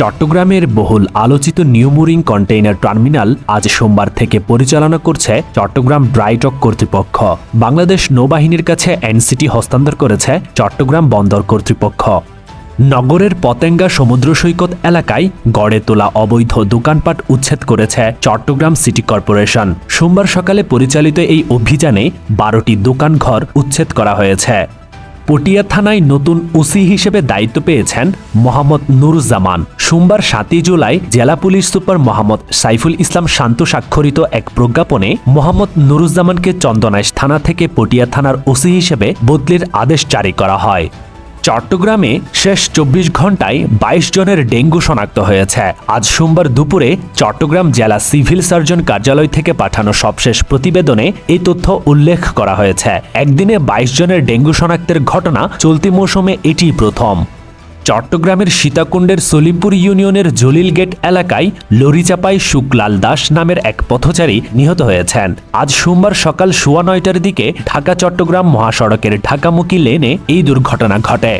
চট্টগ্রামের বহুল আলোচিত নিউমুরিং কন্টেইনার টার্মিনাল আজ সোমবার থেকে পরিচালনা করছে চট্টগ্রাম ড্রাইডক কর্তৃপক্ষ। বাংলাদেশ নৌবাহিনীর কাছে এনসিটি হস্তান্তর করেছে চট্টগ্রাম বন্দর কর্তৃপক্ষ। নগরের পতেঙ্গা সমুদ্র সৈকত এলাকায় গড়ে তোলা অবৈধ দোকানপাট উচ্ছেদ করেছে চট্টগ্রাম সিটি কর্পোরেশন। সোমবার সকালে পরিচালিত এই অভিযানে বারোটি দোকানঘর উচ্ছেদ করা হয়েছে। পটিয়া থানায় নতুন ওসি হিসেবে দায়িত্ব পেয়েছেন মোহাম্মদ নুরুজ্জামান। সোমবার সাতই জুলাই জেলা পুলিশ সুপার মোহাম্মদ সাইফুল ইসলাম শান্ত স্বাক্ষরিত এক প্রজ্ঞাপনে মোহাম্মদ নুরুজ্জামানকে চন্দনাইশ থানা থেকে পটিয়া থানার ওসি হিসেবে বদলির আদেশ জারি করা হয়। চট্টগ্রামে শেষ চব্বিশ ঘন্টায় বাইশ জনের ডেঙ্গু শনাক্ত হয়েছে। আজ সোমবার দুপুরে চট্টগ্রাম জেলা সিভিল সার্জন কার্যালয় থেকে পাঠানো সবশেষ প্রতিবেদনে এই তথ্য উল্লেখ করা হয়েছে। একদিনে বাইশ জনের ডেঙ্গু শনাক্তের ঘটনা চলতি মৌসুমে এটি প্রথম। চট্টগ্রামের সীতাকুণ্ডের সলিমপুর ইউনিয়নের জলিল গেট এলাকায় লরিচাপাই শুকলাল দাস নামের এক পথচারী নিহত হয়েছেন। আজ সোমবার সকাল সোয়া নয়টার দিকে ঢাকা চট্টগ্রাম মহাসড়কের ঢাকামুখী লেনে এই দুর্ঘটনা ঘটে।